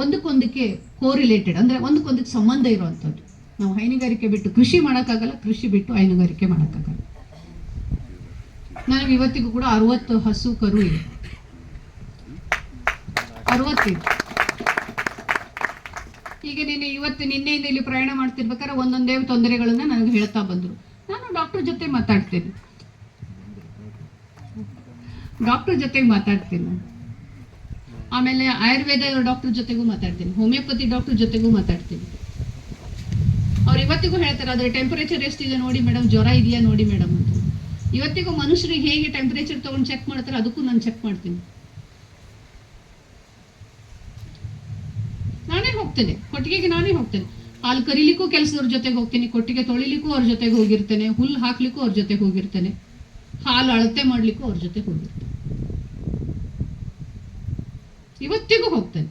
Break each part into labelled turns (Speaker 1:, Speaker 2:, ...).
Speaker 1: ಒಂದಕ್ಕೊಂದಕ್ಕೆ correlated ಅಂದರೆ ಒಂದಕ್ಕೊಂದಕ್ಕೆ ಸಂಬಂಧ ಇರುವಂಥದ್ದು. ನಾವು ಹೈನುಗಾರಿಕೆ ಬಿಟ್ಟು ಕೃಷಿ ಮಾಡೋಕ್ಕಾಗಲ್ಲ, ಕೃಷಿ ಬಿಟ್ಟು ಹೈನುಗಾರಿಕೆ ಮಾಡೋಕ್ಕಾಗಲ್ಲ. ನನಗೆ ಇವತ್ತಿಗೂ ಕೂಡ ಅರವತ್ತು ಹಸು ಕರು ಇದೆ. ಅರವತ್ತಿದೆ. ಈಗ ನೀನು ಇವತ್ತು ನಿನ್ನೆಯಿಂದ ಇಲ್ಲಿ ಪ್ರಯಾಣ ಮಾಡ್ತಿರ್ಬೇಕಾದ್ರೆ ಒಂದೊಂದೇ ತೊಂದರೆಗಳನ್ನ ನನಗೆ ಹೇಳ್ತಾ ಬಂದರು. ನಾನು ಡಾಕ್ಟರ್ ಜೊತೆ ಮಾತಾಡ್ತೇನೆ. ಡಾಕ್ಟರ್ ಜೊತೆಗೆ ಮಾತಾಡ್ತೀನಿ ಆಮೇಲೆ ಆಯುರ್ವೇದ ಡಾಕ್ಟರ್ ಜೊತೆಗೂ ಮಾತಾಡ್ತೀನಿ ಹೋಮಿಯೋಪತಿ ಡಾಕ್ಟರ್ ಜೊತೆಗೂ ಮಾತಾಡ್ತೀನಿ ಅವ್ರು ಇವತ್ತಿಗೂ ಹೇಳ್ತಾರೆ ಅದ್ರ ಟೆಂಪರೇಚರ್ ಎಷ್ಟಿದೆ ನೋಡಿ ಮೇಡಮ್ ಜ್ವರ ಇದೆಯಾ ನೋಡಿ ಮೇಡಮ್ ಅಂತ ಇವತ್ತಿಗೂ ಮನುಷ್ಯರಿಗೆ ಹೇಗೆ ಟೆಂಪರೇಚರ್ ತಗೊಂಡು ಚೆಕ್ ಮಾಡ್ತಾರೆ ಅದಕ್ಕೂ ನಾನು ಚೆಕ್ ಮಾಡ್ತೀನಿ ನಾನೇ ಹೋಗ್ತೇನೆ ಕೊಟ್ಟಿಗೆಗೆ ನಾನೇ ಹೋಗ್ತೇನೆ ಹಾಲು ಕರೀಲಿಕ್ಕೂ ಕೆಲಸದವ್ರ ಜೊತೆಗೆ ಹೋಗ್ತೀನಿ ಕೊಟ್ಟಿಗೆ ತೊಳಿಲಿಕ್ಕೂ ಅವ್ರ ಜೊತೆಗೆ ಹೋಗಿರ್ತೇನೆ ಹುಲ್ಲು ಹಾಕ್ಲಿಕ್ಕೂ ಅವ್ರ ಜೊತೆಗೆ ಹೋಗಿರ್ತೇನೆ ಹಾಲು ಅಳತೆ ಮಾಡ್ಲಿಕ್ಕೂ ಅವ್ರ ಜೊತೆಗೆ ಹೋಗಿರ್ತೇನೆ ಇವತ್ತಿಗೂ ಹೋಗ್ತೇನೆ.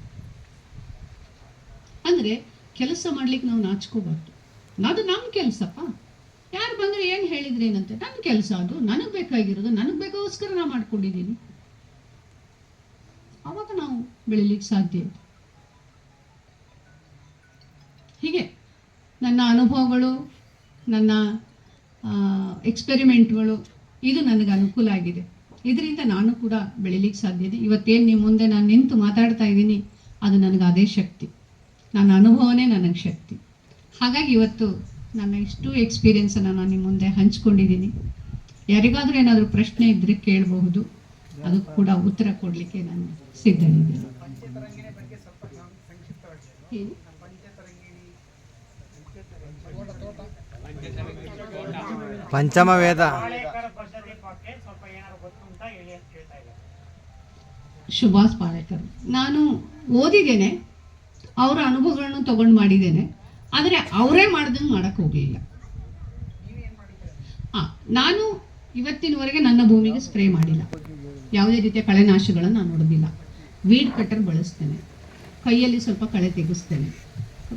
Speaker 1: ಅಂದ್ರೆ ಕೆಲಸ ಮಾಡ್ಲಿಕ್ಕೆ ನಾವು ನಾಚ್ಕೋಬಾರ್ದು. ಅದು ನಮ್ಮ ಕೆಲಸಪ್ಪ. ಯಾರು ಬಂದ್ರೆ ಏನು ಹೇಳಿದ್ರೆ ಏನಂತೆ? ನನ್ನ ಕೆಲಸ ಅದು. ನನಗೆ ಬೇಕಾಗಿರೋದು. ನನಗೆ ಬೇಕೋಸ್ಕರ ನಾ ಮಾಡ್ಕೊಂಡಿದ್ದೀನಿ. ಅವಾಗ ನಾವು ಬೆಳಿಲಿಕ್ಕೆ ಸಾಧ್ಯ ಇದೆ. ಹೀಗೆ ನನ್ನ ಅನುಭವಗಳು, ನನ್ನ ಎಕ್ಸ್ಪೆರಿಮೆಂಟ್ಗಳು ಇದು ನನಗೆ ಅನುಕೂಲ ಆಗಿದೆ. ಇದರಿಂದ ನಾನು ಕೂಡ ಬೆಳಿಲಿಕ್ಕೆ ಸಾಧ್ಯ ಇದೆ. ಇವತ್ತೇನು ನಿಮ್ಮ ಮುಂದೆ ನಾನು ನಿಂತು ಮಾತಾಡ್ತಾ ಇದ್ದೀನಿ, ಅದು ನನಗೆ ಅದೇ ಶಕ್ತಿ. ನನ್ನ ಅನುಭವನೇ ನನಗೆ ಶಕ್ತಿ. ಹಾಗಾಗಿ ಇವತ್ತು ನನ್ನ ಇಷ್ಟು ಎಕ್ಸ್ಪೀರಿಯೆನ್ಸನ್ನು ನಾನು ನಿಮ್ಮ ಮುಂದೆ ಹಂಚ್ಕೊಂಡಿದ್ದೀನಿ. ಯಾರಿಗಾದರೂ ಏನಾದರೂ ಪ್ರಶ್ನೆ ಇದ್ದರೆ ಕೇಳಬಹುದು. ಅದಕ್ಕೆ ಕೂಡ ಉತ್ತರ ಕೊಡಲಿಕ್ಕೆ ನಾನು ಸಿದ್ಧನಿದ್ದೀನಿ
Speaker 2: ಪಂಚಮ ವೇದ
Speaker 3: ಪಾಳೇಕರ ಪ್ರಜಾದೀಪಕ್ಕೆ ಸ್ವಲ್ಪ ಏನಾದ್ರು ಗೊತ್ತು ಅಂತ ಹೇಳಿ ಅಂತ ಕೇಳ್ತಾ ಇದ್ದಾರೆ
Speaker 1: ಸುಭಾಷ್ ಪಾಲೇಕರ್ ನಾನು ಓದಿದ್ದೇನೆ, ಅವರ ಅನುಭವಗಳನ್ನು ತಗೊಂಡು ಮಾಡಿದ್ದೇನೆ, ಆದರೆ ಅವರೇ ಮಾಡ್ದಂಗೆ ಮಾಡಕ್ಕೆ ಹೋಗಲಿಲ್ಲ. ನಾನು ಇವತ್ತಿನವರೆಗೆ ನನ್ನ ಭೂಮಿಗೆ ಸ್ಪ್ರೇ ಮಾಡಿಲ್ಲ. ಯಾವುದೇ ರೀತಿಯ ಕಳೆನಾಶಗಳನ್ನು ನಾನು ನೋಡೋದಿಲ್ಲ. ವೀಡ್ ಕಟ್ಟರ್ ಬಳಸ್ತೇನೆ. ಕೈಯಲ್ಲಿ ಸ್ವಲ್ಪ ಕಳೆ ತೆಗೆಸ್ತೇನೆ.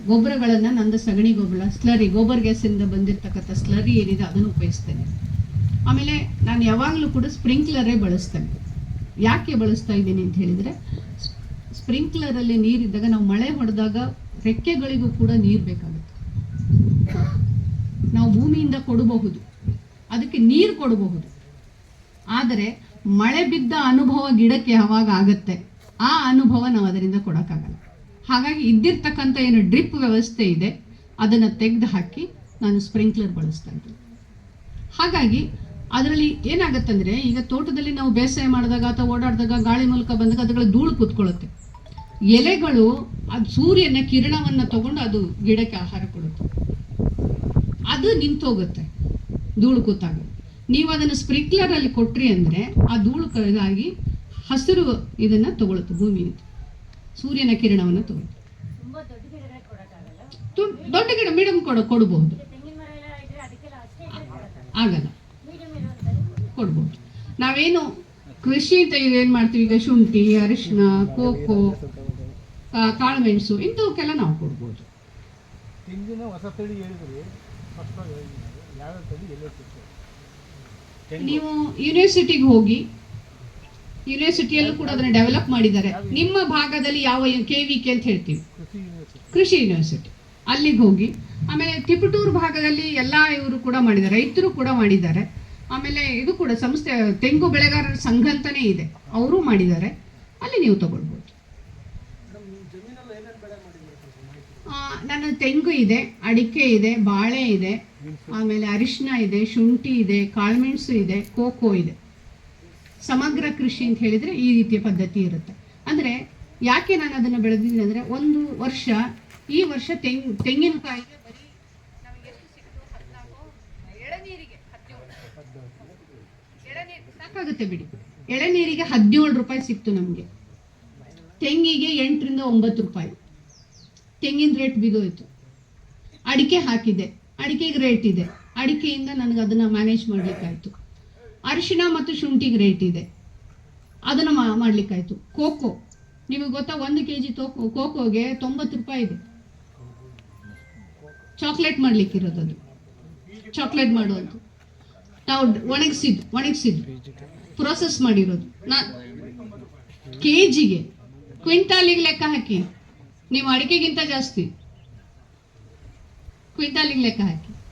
Speaker 1: ಗೊಬ್ಬರಗಳನ್ನು ನಂದು ಸಗಣಿ ಗೊಬ್ಬರ, ಸ್ಲರಿ ಗೋಬರ್ ಗ್ಯಾಸಿಂದ ಬಂದಿರತಕ್ಕಂಥ ಸ್ಲರಿ ಏನಿದೆ ಅದನ್ನು ಉಪಯೋಗಿಸ್ತೇನೆ. ಆಮೇಲೆ ನಾನು ಯಾವಾಗಲೂ ಕೂಡ ಸ್ಪ್ರಿಂಕ್ಲರೇ ಬಳಸ್ತೇನೆ ಯಾಕೆ ಬಳಸ್ತಾ ಇದ್ದೀನಿ ಅಂತ ಹೇಳಿದರೆ, ಸ್ಪ್ರಿಂಕ್ಲರಲ್ಲಿ ನೀರಿದ್ದಾಗ ನಾವು ಮಳೆ ಹೊಡೆದಾಗ ರೆಕ್ಕೆಗಳಿಗೂ ಕೂಡ ನೀರು ಬೇಕಾಗುತ್ತೆ. ನಾವು ಭೂಮಿಯಿಂದ ಕೊಡಬಹುದು. ಅದಕ್ಕೆ ನೀರು ಕೊಡಬಹುದು. ಆದರೆ ಮಳೆ ಬಿದ್ದ ಅನುಭವ ಗಿಡಕ್ಕೆ ಯಾವಾಗ ಆಗುತ್ತೆ? ಆ ಅನುಭವ ನಾವು ಅದರಿಂದ ಕೊಡೋಕ್ಕಾಗಲ್ಲ. ಹಾಗಾಗಿ ಇದ್ದಿರ್ತಕ್ಕಂಥ ಏನು ಡ್ರಿಪ್ ವ್ಯವಸ್ಥೆ ಇದೆ, ಅದನ್ನು ತೆಗೆದು ಹಾಕಿ ನಾನು ಸ್ಪ್ರಿಂಕ್ಲರ್ ಬಳಸ್ತಾ ಇದ್ದೀನಿ. ಹಾಗಾಗಿ ಅದರಲ್ಲಿ ಏನಾಗತ್ತಂದ್ರೆ ಈಗ ತೋಟದಲ್ಲಿ ನಾವು ಬೇಸಾಯ ಮಾಡಿದಾಗ ಅಥವಾ ಓಡಾಡಿದಾಗ ಗಾಳಿ ಮೂಲಕ ಬಂದಾಗ ಅದಗಳ ಧೂಳು ಕೂತ್ಕೊಳ್ಳುತ್ತೆ. ಎಲೆಗಳು ಅದು ಸೂರ್ಯನ ಕಿರಣವನ್ನು ತಗೊಂಡು ಅದು ಗಿಡಕ್ಕೆ ಆಹಾರ ಕೊಡುತ್ತೆ. ಅದು ನಿಂತೋಗುತ್ತೆ ಧೂಳು ಕೂತಾಗ. ನೀವು ಅದನ್ನು ಸ್ಪ್ರಿಂಕ್ಲರ್ ಅಲ್ಲಿ ಕೊಟ್ರಿ ಅಂದ್ರೆ ಆ ಧೂಳು ಕಾಗಿ ಹಸಿರು ಇದನ್ನ ತಗೊಳುತ್ತೆ ಭೂಮಿ ಸೂರ್ಯನ ಕಿರಣವನ್ನು ತಗೊಳುತ್ತೆ.
Speaker 4: ತುಂಬಾ ದೊಡ್ಡ
Speaker 1: ಗಿಡ ಮೀಡಿಯಂ ಕೊಡ ಕೊಡಬಹುದು
Speaker 4: ತೆಂಗಿನ ಮರ ಎಲ್ಲ ಇದ್ರೆ ಅದಕ್ಕೆಲ್ಲ ಅಷ್ಟೇ ಇದ್ರೆ ಕೊಡಕ್ಕಾಗಲ್ಲ
Speaker 1: ಆಗಲ್ಲ
Speaker 4: ಮೀಡಿಯಂ ಇರುವಂತದ್ದು
Speaker 1: ಕೊಡ್ಬೋದು ನಾವೇನು ಕೃಷಿ ಅಂತ ಏನು ಮಾಡ್ತೀವಿ? ಈಗ ಶುಂಠಿ ಅರಿಶಿನ ಕೋಕೋ ಕಾಳುಮೆಣಸು ಇಂಥವಕ್ಕೆಲ್ಲ ನಾವು ಕೊಡ್ಬೋದು.
Speaker 5: ತೆಂಗಿನ ಹೊಸ ತಳಿ ಹೇಳಿದ್ರಿ ಸ್ಪಷ್ಟವಾಗಿ ಹೇಳಿದ್ರಿ ಯಾವ್ಯಾವ ತಳಿ? ಎಲ್ಲೇ
Speaker 1: ನೀವು ಯೂನಿವರ್ಸಿಟಿಗೆ ಹೋಗಿ ಯೂನಿವರ್ಸಿಟಿಯಲ್ಲೂ ಕೂಡ ಅದನ್ನ ಡೆವಲಪ್ ಮಾಡಿದ್ದಾರೆ. ನಿಮ್ಮ ಭಾಗದಲ್ಲಿ ಯಾವ ಕೆ ವಿ ಕೆ ಅಂತ ಹೇಳ್ತೀವಿ.
Speaker 5: ಕೃಷಿ ಯೂನಿವರ್ಸಿಟಿ
Speaker 1: ಅಲ್ಲಿಗೆ ಹೋಗಿ ಆಮೇಲೆ ತಿಪಟೂರು ಭಾಗದಲ್ಲಿ ಎಲ್ಲ ಇವರು ಕೂಡ ಮಾಡಿದ್ದಾರೆ ರೈತರು ಕೂಡ ಮಾಡಿದ್ದಾರೆ. ಆಮೇಲೆ ಇದು ಕೂಡ ಸಂಸ್ಥೆ, ತೆಂಗು ಬೆಳೆಗಾರರ ಸಂಘ ಅಂತಾನೆ ಇದೆ. ಅವರು ಮಾಡಿದ್ದಾರೆ. ಅಲ್ಲಿ ನೀವು ತಗೊಳ್ಬೋದು. ನನ್ನ ತೆಂಗು ಇದೆ, ಅಡಿಕೆ ಇದೆ, ಬಾಳೆ ಇದೆ, ಆಮೇಲೆ ಅರಿಶಿನ ಇದೆ, ಶುಂಠಿ ಇದೆ, ಕಾಳುಮೆಣಸು ಇದೆ, ಕೋಕೋ ಇದೆ. ಸಮಗ್ರ ಕೃಷಿ ಅಂತ ಹೇಳಿದ್ರೆ ಈ ರೀತಿಯ ಪದ್ಧತಿ ಇರುತ್ತೆ. ಅಂದ್ರೆ ಯಾಕೆ ನಾನು ಅದನ್ನು ಬೆಳೆದಿದ್ದೀನಿ ಅಂದ್ರೆ ಒಂದು ವರ್ಷ, ಈ ವರ್ಷ ತೆಂಗು, ತೆಂಗಿನಕಾಯಿಗೆ ಬರೀ ನಮಗೆ ಎಷ್ಟು ಸಿಕ್ತು ಹದಿನಾಲ್ಕು ಎಳನೀರಿಗೆ ಹದಿನೇಳು ಸಾಕಾಗುತ್ತೆ ಬಿಡಿ. ಎಳನೀರಿಗೆ ಹದಿನೇಳು ರೂಪಾಯಿ ಸಿಕ್ತು ನಮಗೆ. ತೆಂಗಿಗೆ ಎಂಟರಿಂದ ಒಂಬತ್ತು ರೂಪಾಯಿ. ತೆಂಗಿನ ರೇಟ್ ಬಿದೋಯ್ತು. ಅಡಿಕೆ ಹಾಕಿದೆ. ಅಡಿಕೆಗೆ ರೇಟ್ ಇದೆ. ಅಡಿಕೆಯಿಂದ ನನಗೆ ಅದನ್ನು ಮ್ಯಾನೇಜ್ ಮಾಡ್ಲಿಕ್ಕಾಯ್ತು. ಅರಿಶಿಣ ಮತ್ತು ಶುಂಠಿಗೆ ರೇಟ್ ಇದೆ. ಅದನ್ನು ಮಾಡಲಿಕ್ಕಾಯ್ತು. ಕೋಕೋ. ನಿಮಗೆ ಗೊತ್ತಾ, ಒಂದು ಕೆ ಜಿ ತೋಕೋ ಕೋಕೋಗೆ ತೊಂಬತ್ತು ರೂಪಾಯಿ ಇದೆ. ಚಾಕ್ಲೇಟ್ ಮಾಡ್ಲಿಕ್ಕಿರೋದು ಅದು. ಚಾಕ್ಲೇಟ್ ಮಾಡುವಂಥದ್ದು ನಾವು ಒಣಗಿಸಿದ್ದು ಒಣಗಿಸಿದ್ ಪ್ರೊಸೆಸ್ ಮಾಡಿರೋದು. ನಾ ಕೆ ಜಿಗೆ ಕ್ವಿಂಟಾಲಿಗೆ ಲೆಕ್ಕ ಹಾಕಿ. ನೀವು ಅಡಿಕೆಗಿಂತ ಜಾಸ್ತಿ. ಕ್ವಿಂಟಾಲಿಗೆ ಲೆಕ್ಕ ಹಾಕಿ.